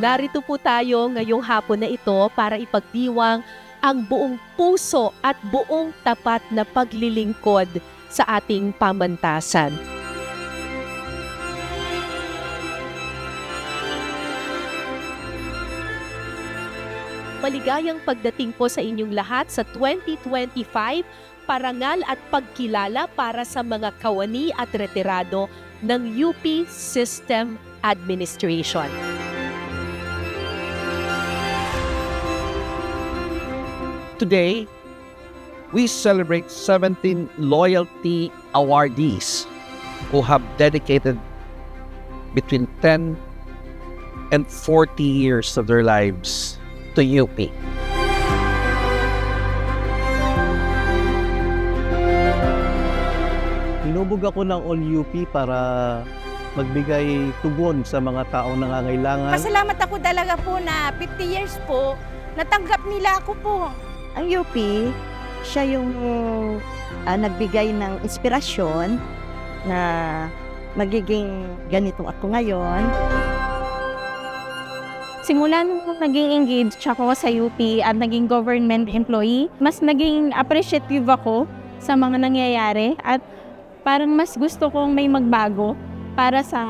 Narito po tayo ngayong hapon na ito para ipagdiwang ang buong puso at buong tapat na paglilingkod sa ating pamantasan. Maligayang pagdating po sa inyong lahat sa 2025, parangal at pagkilala para sa mga kawani at retirado ng UP System Administration. Today, we celebrate 17 loyalty awardees who have dedicated between 10 and 40 years of their lives to UP. Hinubog ako ng All UP para magbigay tugon sa mga taong nangangailangan. Pasalamat ako talaga po na 50 years po, natanggap nila ako po. Ang UP, siya yung ah, nagbigay ng inspirasyon na magiging ganito ako ngayon. Simula nung naging engaged ako sa UP at naging government employee, mas naging appreciative ako sa mga nangyayari at parang mas gusto kong may magbago para sa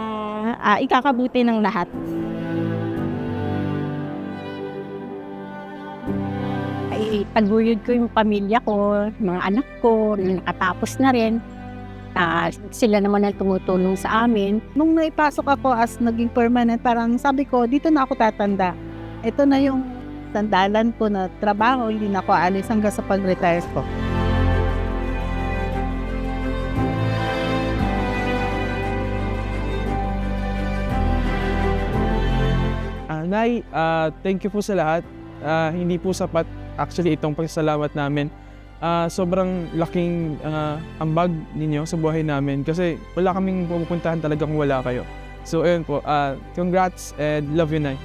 ah, ikakabuti ng lahat. Ay taguyod ko yung pamilya ko, mga anak ko, na nakatapos na rin. Ah, sila naman ang tumutulong sa amin. nung naipasok ako as naging permanent, parang sabi ko, dito na ako tatanda. Ito na yung sandalan ko na trabaho, hindi na ako alis hanggang sa pag-retire ko. Ah, Nay, ah, thank you po sa lahat. Ah, hindi po sapat actually itong pagsalamat namin. Ah, sobrang laking ah, ambag ninyo sa buhay namin kasi wala kaming pupuntahan talaga kung wala kayo. So ayun po, ah, congrats and love you, Nay.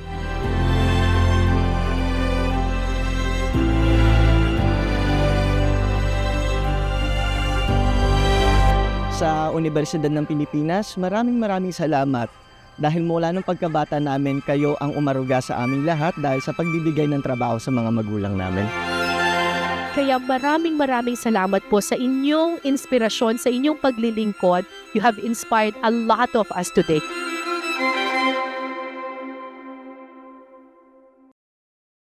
Sa Universidad ng Pilipinas, maraming maraming salamat. Dahil mula nung pagkabata namin, kayo ang umaruga sa aming lahat dahil sa pagbibigay ng trabaho sa mga magulang namin. Kaya maraming maraming salamat po sa inyong inspirasyon, sa inyong paglilingkod. You have inspired a lot of us today.